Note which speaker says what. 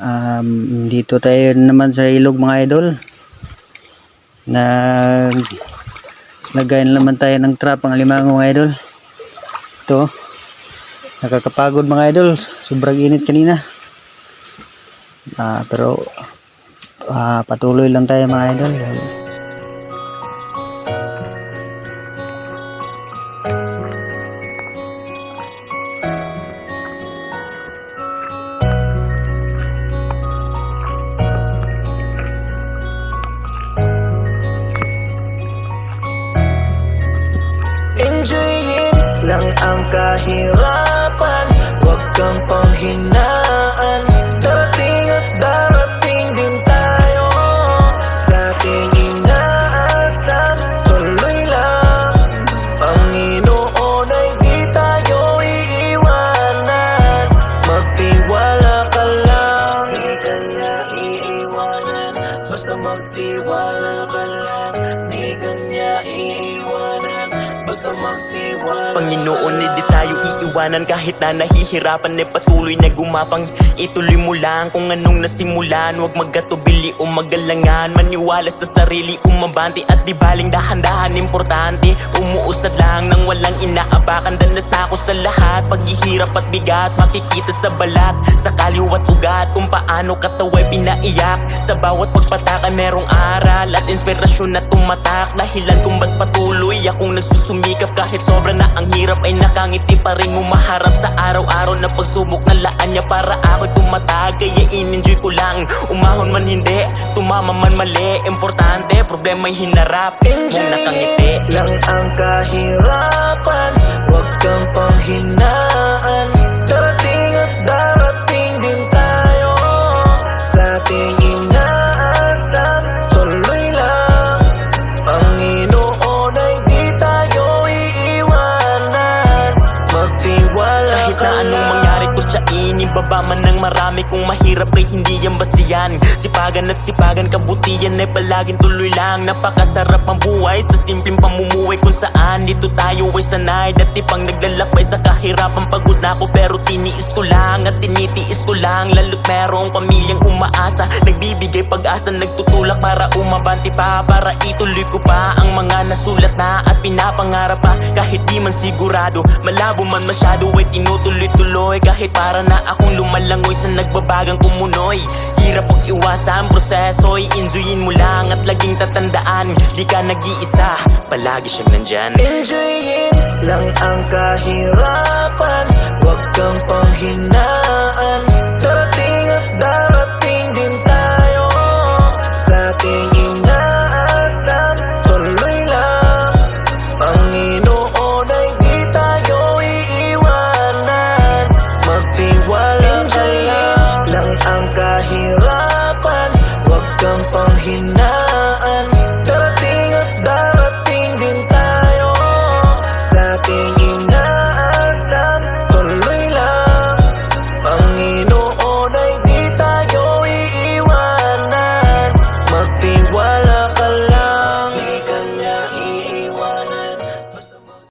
Speaker 1: Um, dito tayo naman sa ilog mga idol. Na naman tayo ng trap ang limango mga idol. Ito. Nakakapagod mga idol. Sobrang init kanina. Ah, pero ah, patuloy lang tayo mga idol.
Speaker 2: Lang ang kahirapan Huwag kang panghinaan. Darating at darating din tayo. Sa ating inaasam Tuloy lang. Panginoon ay di tayo iiwanan. Magtiwala ka lang. Di ka niya iiwanan. Basta magtiwala ka lang. Di ka niya iiwanan Basta magtiwala.
Speaker 3: Panginoon, hindi tayo iiwanan. Kahit na nahihirapan ay patuloy na gumapang. Ituloy mo lang kung anong nasimulan. Huwag magkatubili o magalangan. Maniwala sa sarili, umabante. At di baling dahan-dahan Importante, umuusad lang nang walang inaapakan Danas na ako sa lahat, paghihirap at bigat Makikita sa balat, sa kaliwat ugat Kung paano kataway pinaiyak. Sa bawat pagpatak ay merong aral At inspirasyon na tumatak. Dahilan kung ba't patuloy akong nagsusumikap Kahit sobra na ang hirap ay nakangiti pa rin. Umaharap sa araw-araw na pagsubok ng laan niya Para ako'y tumatag Kaya in-enjoy ko lang Umahon man hindi, tumama man mali. Importante, problema'y hinarap. Mong nakangiti
Speaker 2: lang ang kahirapan Huwag kang panghinaan
Speaker 3: mangyari kutsain Ibaba man ng marami kung mahirap ay hindi yan basiyan Sipagan at sipagan kabutihan ay palaging tuloy lang. Napakasarap ang buhay sa simpleng pamumuhay Kung saan dito tayo ay sanay. Dati pang naglalakbay sa kahirapan Pagod na ako pero tiniis ko lang At tinitiis ko lang. Lalo't merong pamilyang umaasa Nagbibigay pag-asa Nagtutulak para umabante pa. Para ituloy ko pa ang mga nasulat na At pinapangarap pa. Kahit di man sigurado Malabo man masyado ay tinutuloy-tuloy. Kahit para na akong lumalangoy Sa nagbabagang kumunoy. Hirap pag iwasan proseso I-enjoyin mo lang at laging tatandaan Di ka nag-iisa. Palagi siyang nandyan.
Speaker 2: Enjoyin lang ang kahirapan. Huwag kang panghinaan